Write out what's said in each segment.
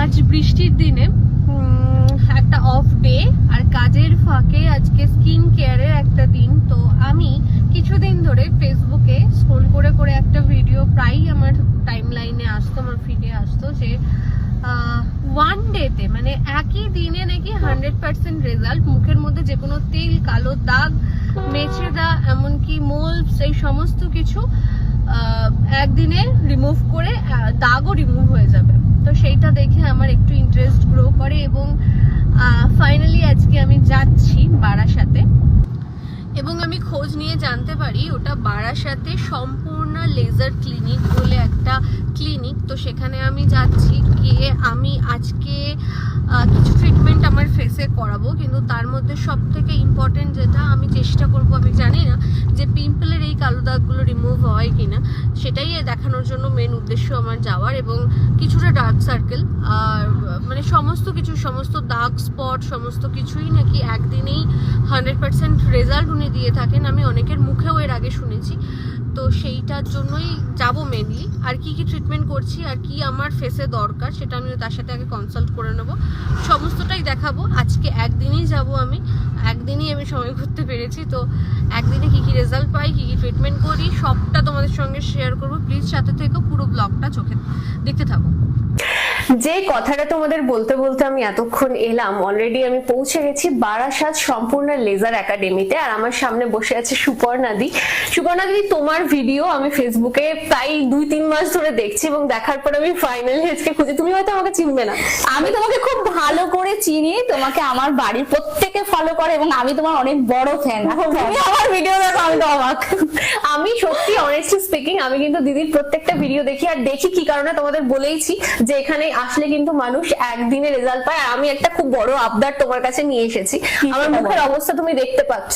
আজ বৃষ্টির দিনে একটা অফ ডে আর কাজের ফাঁকে আজকে স্কিন কেয়ারের একটা দিন। তো আমি কিছুদিন ধরে ফেসবুকে স্ক্রোল করে করে একটা ভিডিও প্রায়ই আমার টাইম লাইনে আসতো আমার ফিডে আসতো যে ওয়ান ডেতে মানে একই দিনে নাকি হান্ড্রেড পার্সেন্ট রেজাল্ট মুখের মধ্যে যে কোনো তেল কালো দাগ মেচেদা এমনকি মোলস এই সমস্ত কিছু একদিনে রিমুভ করে দাগও রিমুভ হয়ে যাবে। তো সেইটা দেখে আমার একটু ইন্টারেস্ট গ্রো করে এবং ফাইনালি আজকে আমি যাচ্ছি বারাসাতে। এবং আমি খোঁজ নিয়ে জানতে পারি, ওটা বারাসাতে সম্পূর্ণ লেজার ক্লিনিক বলে একটা ক্লিনিক তো সেখানে আমি যাচ্ছি, গিয়ে আমি আজকে কিছু ট্রিটমেন্ট আমার ফেসে মধ্যে সব থেকে ইম্পর্টেন্ট যেটা আমি চেষ্টা করব, আমি জানি না যে পিম্পলের এই কালো দাগগুলো রিমুভ হয় কিনা, সেটাই দেখানোর জন্য মেন উদ্দেশ্য আমার যাওয়ার এবং কিছুটা ডার্ক সার্কেল আর মানে সমস্ত কিছু, সমস্ত দাগ স্পট সমস্ত কিছুই নাকি একদিনেই হান্ড্রেড পার্সেন্ট রেজাল্ট উনি দিয়ে থাকেন, আমি অনেকের মুখেও এর আগে শুনেছি। তো সেইটার জন্যই যাব মেনলি আর কি কি ট্রিটমেন্ট করছি, আর কি আমার ফেসে দরকার, সেটা আমি তার সাথে আগে কনসাল্ট করে নেব। সমস্তটাই দেখাবো। আজকে একদিনই যাব আমি। একদিনই আমি সময় ঘুরতে পেরেছি। তো একদিনে কি কি রেজাল্ট পাই, কি কি ট্রিটমেন্ট করি, সবটা তোমাদের সঙ্গে শেয়ার করব। প্লিজ সাথে থেকে, পুরো ব্লগটা চোখে দেখতে থাকো। যে কথাটা তোমাদের বলতে বলতে আমি এতক্ষণ এলাম অলরেডি আমি পৌঁছে গেছি বারাসাত সম্পূর্ণ লেজার একাডেমিতে আর আমার সামনে বসে আছে সুপর্ণাদি। সুপর্ণাদি তোমার ভিডিও আমি ফেসবুকে প্রায় দুই তিন মাস ধরে দেখছি এবং দেখার পর আমি ফাইনালি আজকে খুঁজি। তুমি হয়তো আমাকে চিনবে না। আমি তোমাকে খুব ভালো করে চিনি তোমাকে আমার বাড়ির প্রত্যেকে ফলো করে এবং আমি তোমার অনেক বড় ফ্যান আমার ভিডিও দেখো আমি তো অবাক আমি সত্যি অনেস্টলি স্পিকিং আমি কিন্তু দিদির প্রত্যেকটা ভিডিও দেখি আর দেখি কি কারণে তোমাদের বলেইছি যে এখানে আসলে কিন্তু মানুষ একদিনে রেজাল্ট পায়। আর আমি একটা খুব বড় আবদার তোমার কাছে নিয়ে এসেছি। আমার মুখের অবস্থা তুমি দেখতে পাচ্ছ।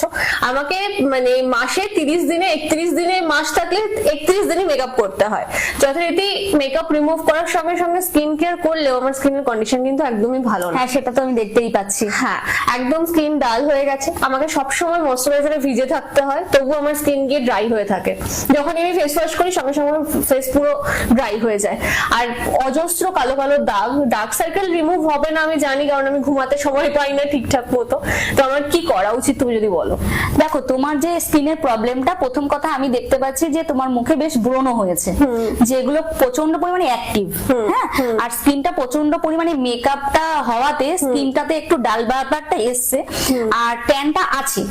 আমাকে মানে মাসে তিরিশ দিনে একত্রিশ দিনে মাস থাকলে একত্রিশ দিনই মেকআপ করতে হয়। যথারীতি মেকআপ রিমুভ করার সঙ্গে সঙ্গে স্কিন কেয়ার করলেও আমার স্কিনের কন্ডিশন কিন্তু একদমই ভালো না। হ্যাঁ সেটা তো আমি দেখতেই পাচ্ছি। হ্যাঁ একদম স্কিন ডাল হয়ে গেছে। আমাকে সবসময় ময়শ্চারাইজারে ভিজে থাকতে হয় তবু আমার স্কিন গিয়ে ড্রাই হয়ে থাকে। যখন আমি ফেস ওয়াশ করি সঙ্গে সঙ্গে ফেস পুরো ড্রাই হয়ে যায়। আর অজস্র কালো কালো দাগ ডার্ক সার্কেল রিমুভ হবে না আমি জানি কারণ আমি ঘুমাতে সময় পাই না ঠিকঠাক মতো। তো আমার কি করা উচিত তুমি যদি বলো? দেখো তোমার যে স্কিনের প্রবলেমটা প্রথম কথা আমি দেখতে পাচ্ছি যে তোমার মুখে বেশ ব্রণ হয়েছে। যেগুলো প্রচণ্ড পরিমাণে অ্যাক্টিভ হ্যাঁ? আর স্কিনটা প্রচণ্ড পরিমাণে মেকআপটা হওয়াতে স্কিনটাতে একটু ডাল ব্যাপারটা এসছে। আর ট্যানটা আছে।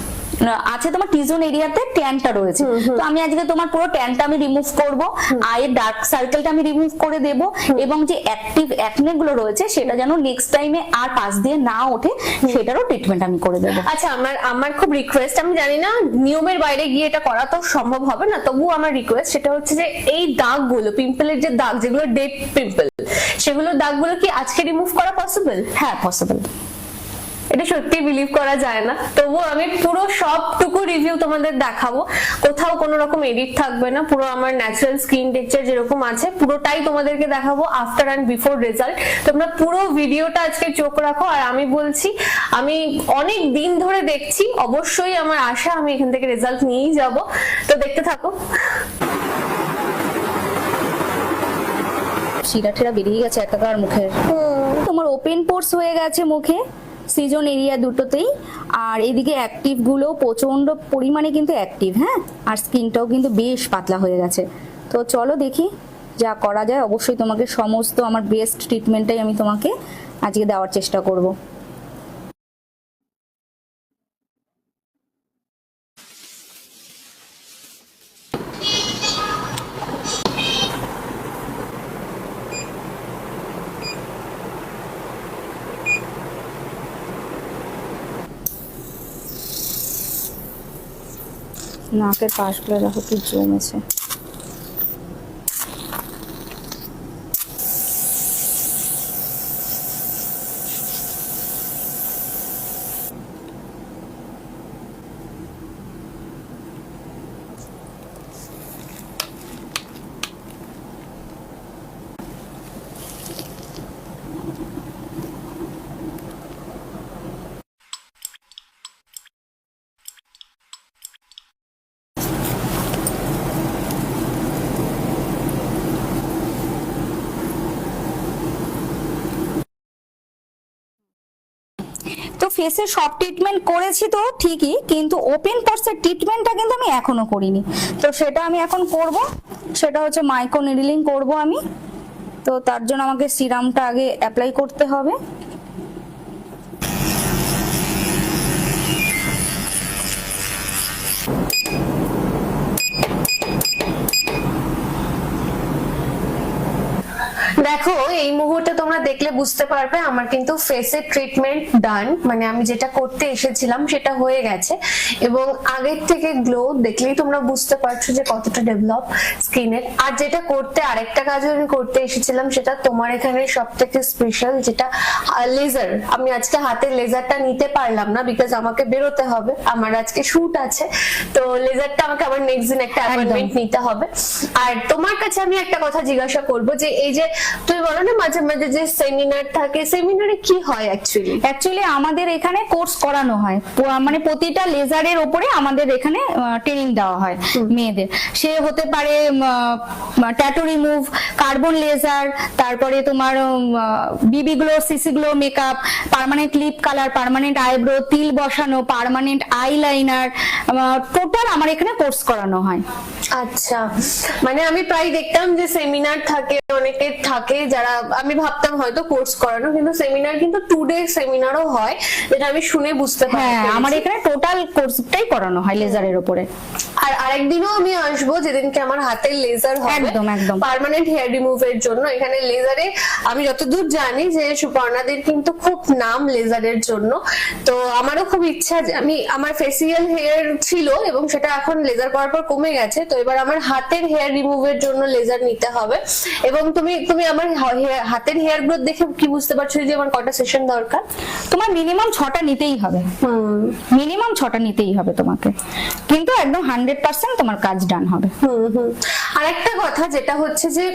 আছে তোমার টিজোন এরিয়াতে ট্যানটা রয়েছে। তো আমি আজকে তোমার পুরো ট্যানটা আমি রিমুভ করব আয়ের ডার্ক সার্কেলটা আমি রিমুভ করে দেব এবং যে অ্যাক্টিভ অ্যাকনে গুলো রয়েছে সেটা যেন নেক্সট টাইমে আর পাশ দিয়ে না ওঠে সেটারও ট্রিটমেন্ট আমি করে দেবো। আচ্ছা আমার আমার খুব রিকোয়েস্ট আমি জানি না নিয়মের বাইরে গিয়ে এটা করা তো সম্ভব হবে না তবু আমার রিকোয়েস্ট সেটা হচ্ছে যে এই দাগগুলো পিম্পলের যে দাগ যেগুলো ডেড পিম্পল সেগুলো দাগগুলো কি আজকে রিমুভ করা পসিবল হ্যাঁ পসিবল এটা সত্যি বিলিভ করা যায় না। তবু আমি পুরো সবটুকু রিভিউ তোমাদের দেখাবো। কোথাও কোনো রকম এডিট থাকবে না। পুরো আমার ন্যাচারাল স্কিন টেক্সচার যেরকম আছে পুরোটাই তোমাদেরকে দেখাবো আফটার অ্যান্ড বিফোর রেজাল্ট তোমরা পুরো ভিডিওটা আজকে চোখ রাখো। আর আমি বলছি আমি অনেক দিন ধরে দেখছি অবশ্যই আমার আশা আমি এখান থেকে রেজাল্ট নিয়েই যাব। তো দেখতে থাকো। শিরা টিরা বেরিয়ে গেছে একাকার মুখের তোমার ওপেন পোর্স হয়ে গেছে মুখে। সিজন এরিয়া দুটোতেই। আর এদিকে অ্যাক্টিভ প্রচণ্ড পরিমাণে কিন্তু অ্যাক্টিভ হ্যাঁ? আর স্কিনটাও কিন্তু বেশ পাতলা হয়ে গেছে। তো চলো দেখি যা করা যায়। অবশ্যই তোমাকে সমস্ত আমার বেস্ট ট্রিটমেন্টটাই আমি তোমাকে আজকে দেওয়ার চেষ্টা করব। নাকের পাশগুলো দেখো কি জমেছে। ফেসে সব ট্রিটমেন্ট করেছি তো ঠিকই, কিন্তু ওপেন পার্সের ট্রিটমেন্টটা কিন্তু আমি এখনও করিনি। তো সেটা আমি এখন করব, সেটা হচ্ছে মাইক্রো নিডলিং করব আমি। তো তার জন্য আমাকে সিরামটা আগে অ্যাপ্লাই করতে হবে। দেখো এই মুহূর্তে তোমরা দেখলে বুঝতে পারবে আমার কিন্তু ফেসের ট্রিটমেন্ট ডান মানে আমি যেটা করতে এসেছিলাম সেটা হয়ে গেছে। এবং আগের থেকে গ্লো দেখলেই তোমরা বুঝতে পারছ যে কতটা ডেভেলপ স্কিনের আর যেটা করতে আরেকটা কাজও আমি করতে এসেছিলাম সেটা তোমার এখানে সব থেকে স্পেশাল যেটা লেজার আমি আজকে হাতে লেজারটা নিতে পারলাম না বিকজ আমাকে বেরোতে হবে। আমার আজকে শুট আছে। তো লেজারটা আমাকে আবার নেক্সট দিন একটা অ্যাপয়েন্টমেন্ট নিতে হবে। আর তোমার কাছে আমি একটা কথা জিজ্ঞাসা করব যে এই যে তুমি বলো না মাঝে মাঝে যে সেমিনার থাকে সেমিনারে কি হয় অ্যাকচুয়ালি অ্যাকচুয়ালি আমাদের এখানে কোর্স করানো হয়। মানে প্রতিটা লেজারের ওপরে আমাদের এখানে ট্রেনিং দেওয়া হয় মেয়েদের। সে হতে পারে ট্যাটু রিমুভ কার্বন লেজার তারপরে তোমার BB glow CC glow makeup permanent lip colour permanent eyebrow তিল বসানো পার্মানেন্ট আইলাইনার টোটাল আমার এখানে কোর্স করানো হয়। আচ্ছা। মানে আমি প্রায় দেখতাম যে সেমিনার থাকে অনেকে থাকে যারা আমি ভাবতাম হয়তো কোর্স করানো কিন্তু সেমিনার কিন্তু টু ডে সেমিনারও হয় যেটা আমি শুনে বুঝতে পারি হ্যাঁ আমার এখানে টোটাল কোর্সটাই করানো হয় লেজারের উপরে। আর আরেকদিনও আমি আসব যেদিনকে আমার হাতের লেজার হবে। একদম, একদম। পার্মানেন্ট হেয়ার রিমুভের জন্য। এখানে লেজারে আমি যতদূর জানি যে সুপর্ণাদের কিন্তু খুব নাম লেজারের জন্য। তো আমারও খুব ইচ্ছা যে আমি আমার ফেসিয়াল হেয়ার ছিল এবং সেটা এখন লেজার করার পর কমে গেছে। তো এবার আমার হাতের হেয়ার রিমুভের জন্য লেজার নিতে হবে। এবং তুমি তুমি আমার হাতের হেয়ার গ্রোথ দেখে কি বুঝতে পারছ যে আমার কটা সেশন দরকার? তোমার মিনিমাম ছটা নিতেই হবে। মিনিমাম ছটা নিতেই হবে তোমাকে। কিন্তু একদম হান্ড্রেড পার্সেন্ট তোমার কাজ ডান হবে। হুম হুম। আরেকটা কথা যেটা হচ্ছে যে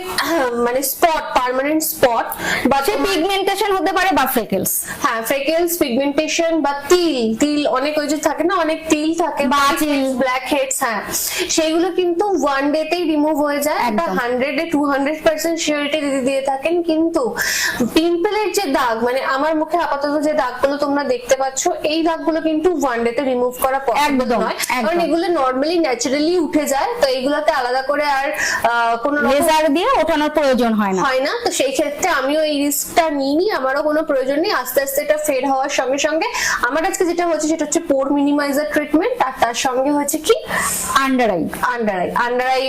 মানে স্পট পার্মানেন্ট স্পট বা সে পিগমেন্টেশন হতে পারে বা ফ্রেকেলস হ্যাঁ ফ্রেকেলস পিগমেন্টেশন বা তিল তিল অনেক ওই যে থাকে না অনেক তিল থাকে বা তিল। ব্ল্যাক হেডস হ্যাঁ সেইগুলো কিন্তু ওয়ান ডেতেই রিমুভ হয়ে যায় একটা। Hundred to hundred percent surety দিদি দিয়ে থাকেন কিন্তু পিম্পলের যে দাগ মানে আমার মুখে আপাতত যে দাগগুলো তোমরা দেখতে পাচ্ছ এই দাগগুলো কিন্তু ওয়ান ডেতে রিমুভ করা পসিবল একদম, নয়। কারণ এগুলো নর্মালি ন্যাচারালি উঠে যায় তো এইগুলোতে আলাদা করে আর আহ, কোনো লেজার দিয়ে ওঠানোর প্রয়োজন হয় না। হয় না তো সেই ক্ষেত্রে আমিও এই রিস্কটা নিইনি আমারও কোনো প্রয়োজন নেই। আস্তে আস্তে এটা ফেড হওয়ার সঙ্গে সঙ্গে আমার আজকে যেটা হচ্ছে সেটা হচ্ছে পোর মিনিমাইজার ট্রিটমেন্ট আর তার সঙ্গে হচ্ছে কি? Under eye under eye under eye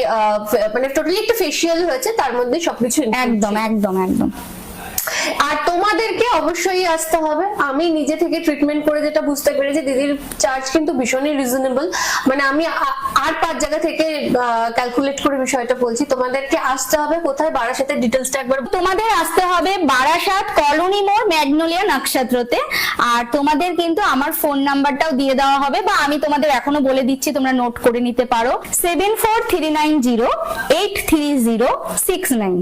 মানে টোটালি একটা ফেসিয়াল হয়েছে তার মধ্যে সবকিছু একদম একদম একদম। আর তোমাদেরকে অবশ্যই আসতে হবে। আমি নিজে থেকে ট্রিটমেন্ট করে যেটা বুঝতে পেরেছি, দিদির চার্জ কিন্তু ভীষণই রিজনেবল মানে আমি আর পাঁচ জায়গা থেকে ক্যালকুলেট করে বিষয়টা বলছি। তোমাদেরকে আসতে হবে কোথায়? বারাসাতে ডিটেলসটা একবার তোমাদের আসতে হবে বারাসাত কলোনি মোড় ম্যাগনোলিয়া নক্ষত্রতে। আর তোমাদের কিন্তু আমার ফোন নাম্বারটাও দিয়ে দেওয়া হবে বা আমি তোমাদের এখনও বলে দিচ্ছি, তোমরা নোট করে নিতে পারো। Seven four three nine zero eight three zero six nine